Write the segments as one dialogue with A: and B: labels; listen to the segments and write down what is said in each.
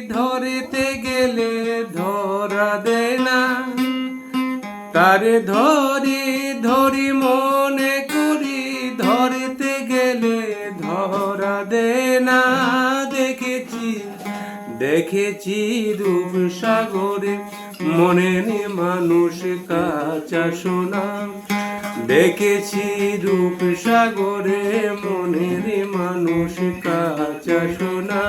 A: ধরিতে গেলে ধরা দেয় না। তারে ধরি ধরি মনে করি, ধরিতে গেলে ধরা দে না। দেখেছি দেখেছি রূপ সাগরে মনের মানুষ কাঁচা সোনা। দেখেছি রূপ সাগরে মনের মানুষ কাঁচা সোনা।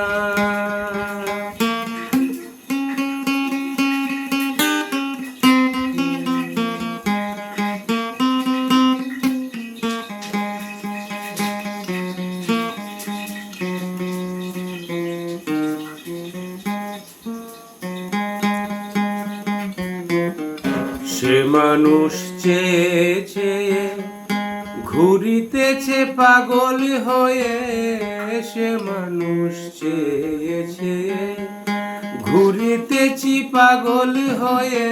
A: সে মানুষ চেয়ে চেয়ে ঘুরিতেছে পাগল হয়ে। সে মানুষ চেয়ে চেয়ে ঘুরিতেছি পাগল হয়ে।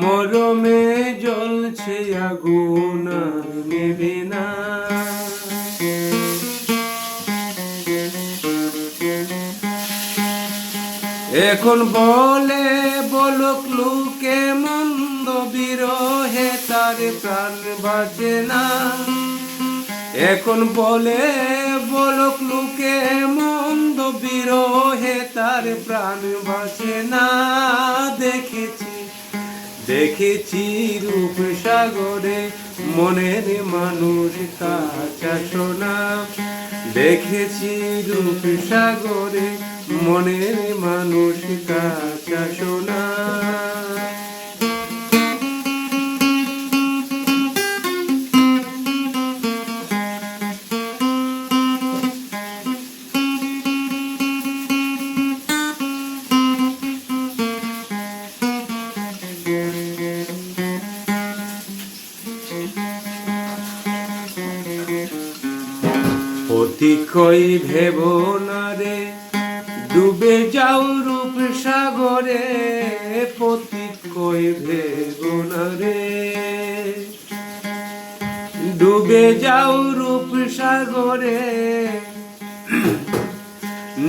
A: মরমে জ্বলছে আগুন, নেবে না। এখন বলে বলুক লুকে মন্দ বিরহে তার প্রাণ বাঁচে না। এখন বলে, বলক লুকে, মন্দ বিরহে তার প্রাণ বাঁচে না। দেখেছি দেখেছি রূপ সাগরে মনের মানুষ সোনা দেখেছি রূপ সাগরে মনের মানুষ সোনা অতিক্ষয় ভেব না রে, ডুবে যাও রূপ সাগরে প্রতিক্ষয় ভেব না রে। ডুবে যাও রূপ সাগরে,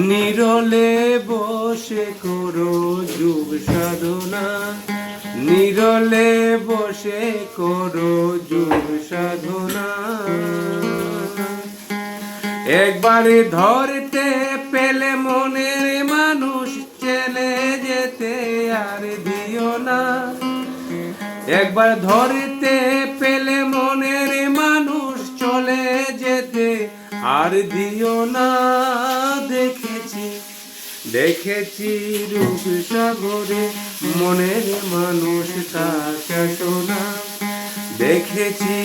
A: নিরলে বসে করো যুগ সাধনা। নিরলে বসে করো যুগ সাধনা। একবারে ধরতে পেলে মনের মানুষ চলে যেতে আর দিও না। একবার ধরতে পেলে মনের মানুষ চলে যেতে আর দিও না। দেখেছি দেখেছি রূপ সাগরে মনের মানুষ কাছে সোনা দেখেছি